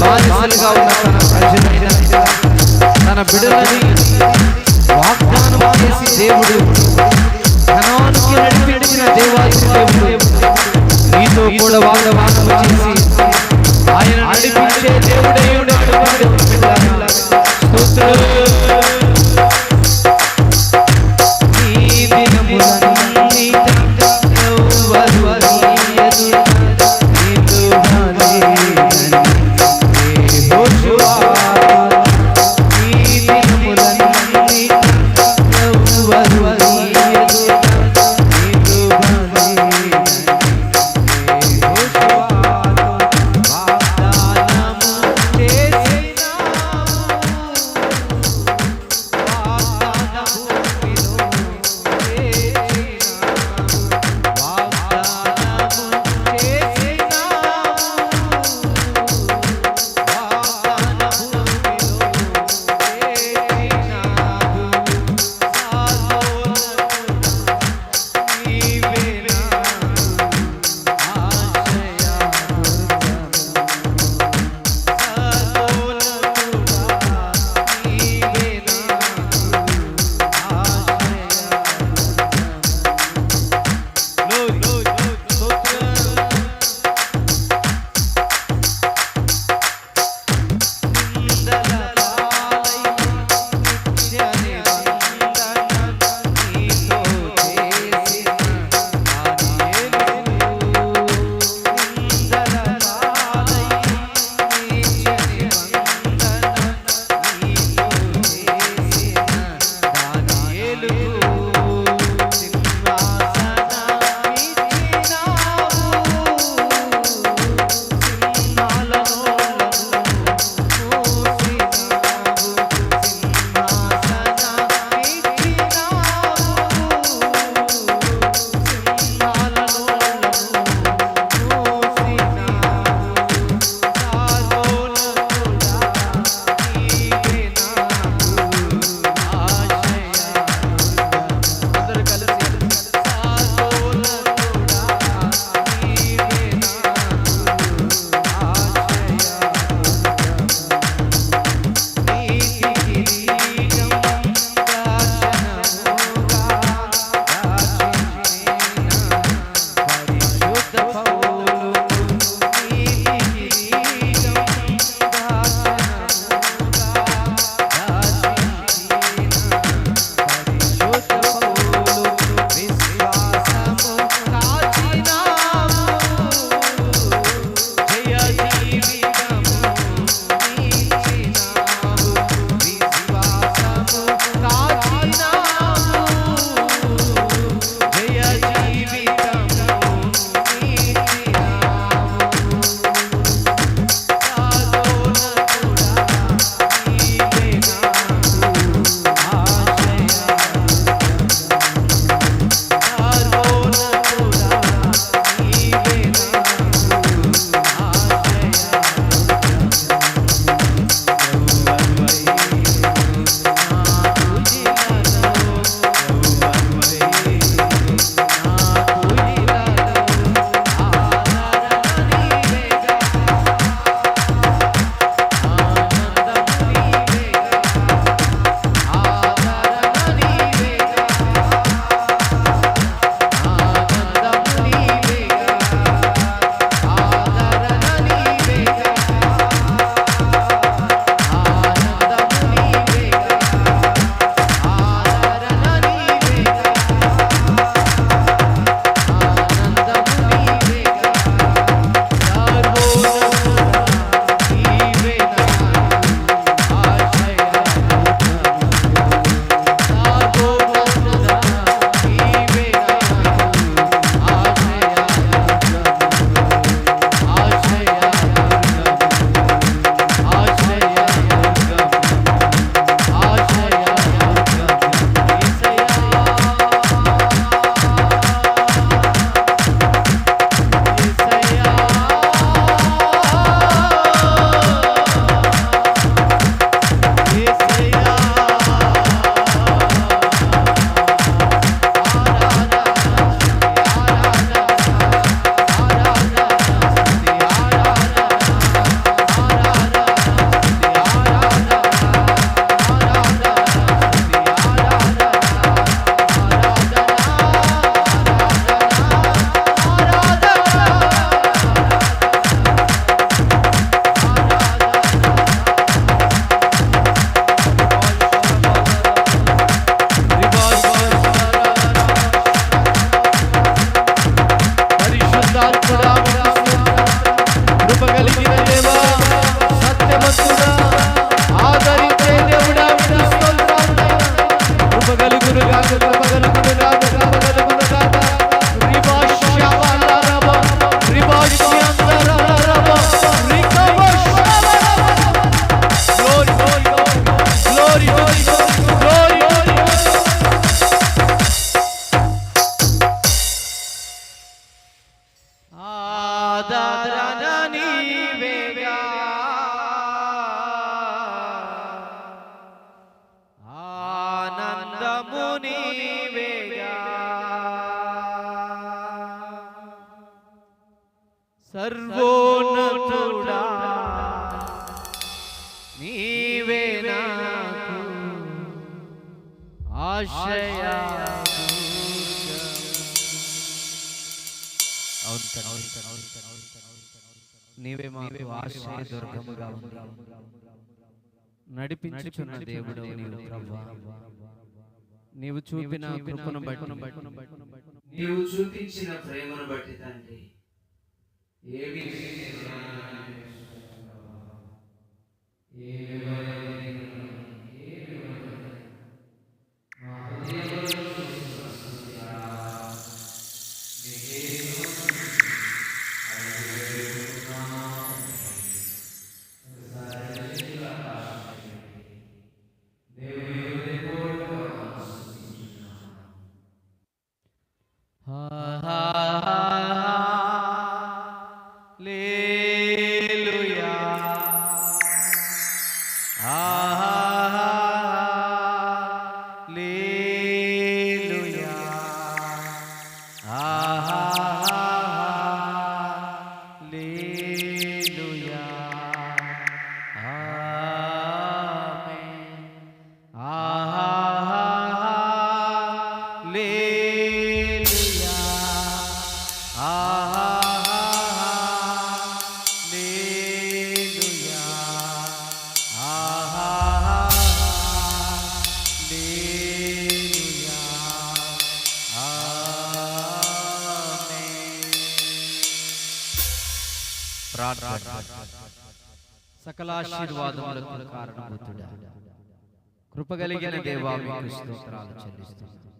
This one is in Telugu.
బానిసలుగా ఉన్న తన ప్రజలైన తన బిడ్డలని వాగ్దానం చేసి దేవుడు ధనానికి నడిపించిన దేవాది దేవుడు నీతో కూడా వాగ్దానం చేసి ఆయన నడిపించే దేవుడే ఆనందము నీవేగా సర్వోన్నతుడా నీవే నాకు ఆశయ నీవే మాకు ఆశ్రయ దుర్గముగా ఉంది నడిపించుచున్న దేవుడు నీవు ప్రభా. నీవు చూపిన కృపను బట్టి. నీవు చూపించిన ప్రేమను బట్టి తండ్రి. ఏమి Amen. సకలాశీర్వాదములకు కారణభూతుడా కృపగలిగిన దేవా మీకు స్తోత్రాలు చెల్లిస్తున్నాను